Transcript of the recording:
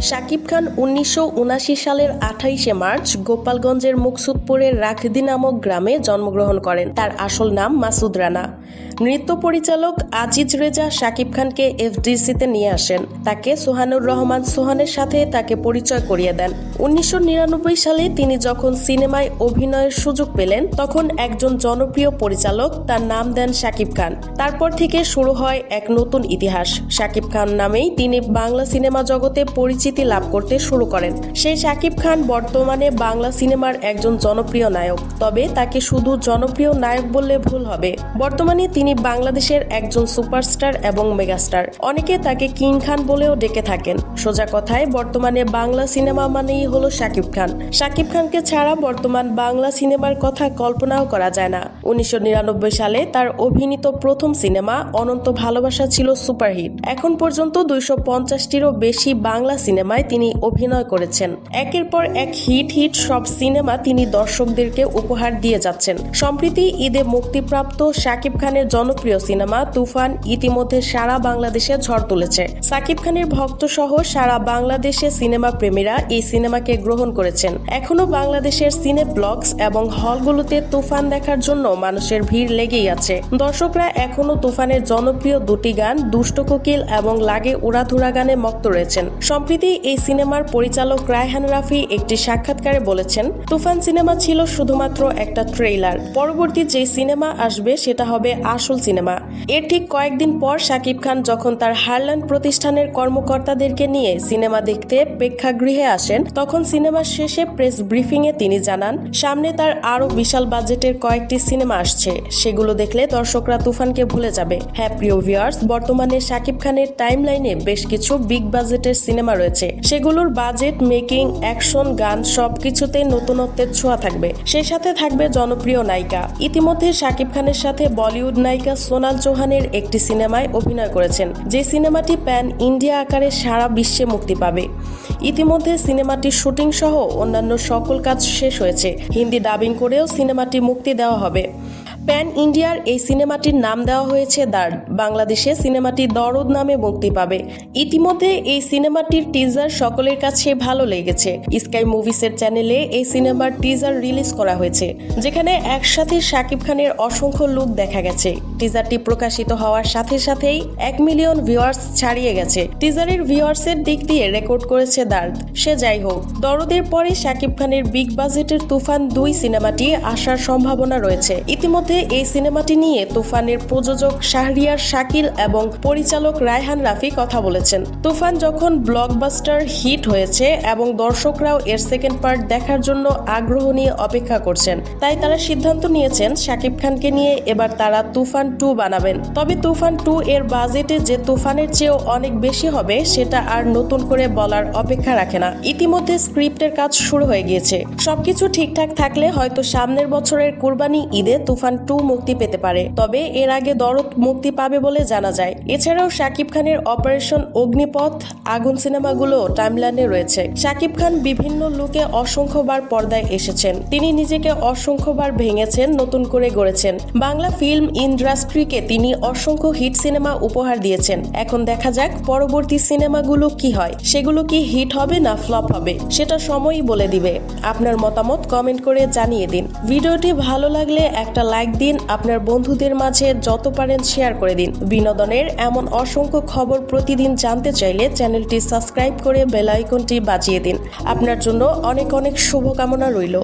শাকিব খান উনিশশো উনআশি সালের আঠাইশে মার্চ গোপালগঞ্জের মুকসুদপুরের রাখদি নামক গ্রামে জন্মগ্রহণ করেন। তার আসল নাম মাসুদ রানা। নৃত্য পরিচালক আজিজ রেজা শাকিব খানকে এফডিসিতে নিয়ে আসেন। তাকে সোহানুর রহমান সোহানের সাথে তাকে পরিচয় করিয়ে দেন। উনিশশো নিরানব্বই সালে তিনি যখন সিনেমায় অভিনয়ের সুযোগ পেলেন, তখন একজন জনপ্রিয় পরিচালক তার নাম দেন শাকিব খান। তারপর থেকে শুরু হয় এক নতুন ইতিহাস। শাকিব খান নামেই তিনি বাংলা সিনেমা জগতে পরিচিতি লাভ করতে শুরু করেন। সেই শাকিব খান বর্তমানে বাংলা সিনেমার একজন জনপ্রিয় নায়ক। তবে তাকে শুধু জনপ্রিয় নায়ক বললে ভুল হবে। বর্তমানে তিনি বাংলাদেশের একজন সুপারস্টার এবং মেগাস্টার। অনেকে তাকে কিং খান বলেও ডেকে থাকেন। সোজা কথায়, বর্তমানে বাংলা সিনেমা মানেই হলো শাকিব খান। শাকিব খানকে ছাড়া বর্তমান বাংলা সিনেমার কথা কল্পনাও করা যায় না। উনিশশো নিরানব্বই সালে তার অভিনীত প্রথম সিনেমা অনন্ত ভালোবাসা ছিল সুপারহিট। এখন পর্যন্ত দুইশো পঞ্চাশটিরও বেশি বাংলা সিনেমায় তিনি অভিনয় করেছেন। একের পর এক হিট হিট সব সিনেমা তিনি দর্শকদেরকে উপহার দিয়ে যাচ্ছেন। সম্প্রতি ঈদে মুক্তিপ্রাপ্ত শাকিব খানের জনপ্রিয় সিনেমা তুফান ইতিমধ্যে সারা বাংলাদেশে ঝড় তুলেছে। সাকিব খানের ভক্ত সহ সারা বাংলাদেশে সিনেমা প্রেমীরা এই সিনেমাকে গ্রহণ করেছেন। এখনও বাংলাদেশের সিনে ব্লগস এবং হলগুলোতে তুফান দেখার জন্য মানুষের ভিড় লেগেই আছে। দর্শকরা এখনও তুফানের জনপ্রিয় দুটি গান, দুষ্ট কোকিল এবং লাগে উড়াধুরা গানে মক্ত রয়েছেন। সম্প্রতি এই সিনেমার পরিচালক রায়হান রাফি একটি সাক্ষাৎকারে বলেছেন, তুফান সিনেমা ছিল শুধুমাত্র একটা ট্রেইলার। পরবর্তী যে সিনেমা আসবে সেটা হবে আসল সিনেমা। এর ঠিক কয়েকদিন পর শাকিব খান যখন তার হারল্যান্ড প্রতিষ্ঠানের কর্মকর্তাদেরকে নিয়ে সিনেমা দেখতে প্রেক্ষাগৃহে আসেন, তখন সিনেমার শেষে প্রেস ব্রিফিং এ তিনি জানান, সামনে তার আরও বিশাল বাজেটের কয়েকটি সিনেমা আসছে। সেগুলো দেখলে দর্শকরা তুফানকে ভুলে যাবে। হ্যাঁ প্রিয় ভিউয়ার্স বর্তমানে শাকিব খানের টাইমলাইনে বেশ কিছু বিগ বাজেটের সিনেমা রয়েছে। সেগুলোর বাজেট মেকিং অ্যাকশন গান সবকিছুতে নতুনত্বের ছোঁয়া থাকবে। সেই সাথে থাকবে জনপ্রিয় নায়িকা। ইতিমধ্যে শাকিব খানের সাথে বলিউড নায়িকা সোনাল চৌহানের একটি সিনেমায় অভিনয় করেছেন। যে সিনেমাটি প্যান ইন্ডিয়া আকারে সারা বিশ্বে মুক্তি পাবে। ইতিমধ্যে সিনেমাটির শুটিং সহ অন্যান্য সকল কাজ শেষ হয়েছে। হিন্দি ডাবিং করেও সিনেমাটি মুক্তি দেওয়া হবে। প্যান ইন্ডিয়ার এই সিনেমাটির নাম দেওয়া হয়েছে দার। বাংলাদেশে সিনেমাটি দরদ নামে মুক্তি পাবে। ইতিমধ্যে এই সিনেমাটির টিজার সকলের কাছে ভালো লেগেছে। স্কাই মুভিসের চ্যানেলে এই সিনেমার টিজার রিলিজ করা হয়েছে, যেখানে একসাথে শাকিব খানের অসংখ্য লুক দেখা গেছে। টিজারটি প্রকাশিত হওয়ার সাথে সাথেই এক মিলিয়ন ভিউয়ার্স ছাড়িয়ে গেছে। টিজারের ভিউয়ার্সের দিক দিয়ে রেকর্ড করেছে দার্দ সে যাই হোক, দরদের পরে শাকিব খানের বিগ বাজেটের তুফান দুই সিনেমাটি আসার সম্ভাবনা রয়েছে। ইতিমধ্যে এই সিনেমাটি নিয়ে তুফানের প্রযোজক শাহরিয়ার শাকিল এবং পরিচালক রায়হান রাফি কথা বলেছেন। তুফান যখন ব্লকবাস্টার হিট হয়েছে এবং দর্শকরাও এর সেকেন্ড পার্ট দেখার জন্য আগ্রহ নিয়ে অপেক্ষা করছেন, তাই তারা সিদ্ধান্ত নিয়েছেন শাকিব খানকে নিয়ে এবার তারা তুফান টু বানাবেন। তবে তুফান টু এর বাজেটে যে তুফানের চেয়েও অনেক বেশি হবে, সেটা আর নতুন করে বলার অপেক্ষা রাখে না। ইতিমধ্যে স্ক্রিপ্টের কাজ শুরু হয়ে গিয়েছে। সবকিছু ঠিকঠাক থাকলে হয়তো সামনের বছরের কুরবানি ঈদে তুফান টু মুক্তি পেতে পারে। তবে এর আগে দরদ মুক্তি পাবে বলে জানা যায়। এছাড়াও শাকিব খানের অপারেশন অগ্নিপথ আগুন সিনেমাগুলো টাইমলাইনে রয়েছে। শাকিব খান বিভিন্ন লুকে অসংখ্যবার পর্দায় এসেছেন। তিনি নিজেকে অসংখ্যবার ভেঙেছেন, নতুন করে গড়েছেন। বাংলা ফিল্ম ইন্ডাস্ট্রিকে তিনি অসংখ্য হিট সিনেমা উপহার দিয়েছেন। এখন দেখা যাক পরবর্তী সিনেমাগুলো কি হয়। সেগুলো কি হিট হবে না ফ্লপ হবে, সেটা সময়ই বলে দিবে। আপনার মতামত কমেন্ট করে জানিয়ে দিন। ভিডিওটি ভালো লাগলে একটা লাইক দিন আপনার বন্ধুদের মাঝে যত পারেন শেয়ার করে দিন। বিনোদনের এমন অসংখ্য খবর প্রতিদিন জানতে চাইলে চ্যানেলটি সাবস্ক্রাইব করে বেলাইকনটি বাজিয়ে দিন। আপনার জন্য অনেক অনেক শুভকামনা রইল।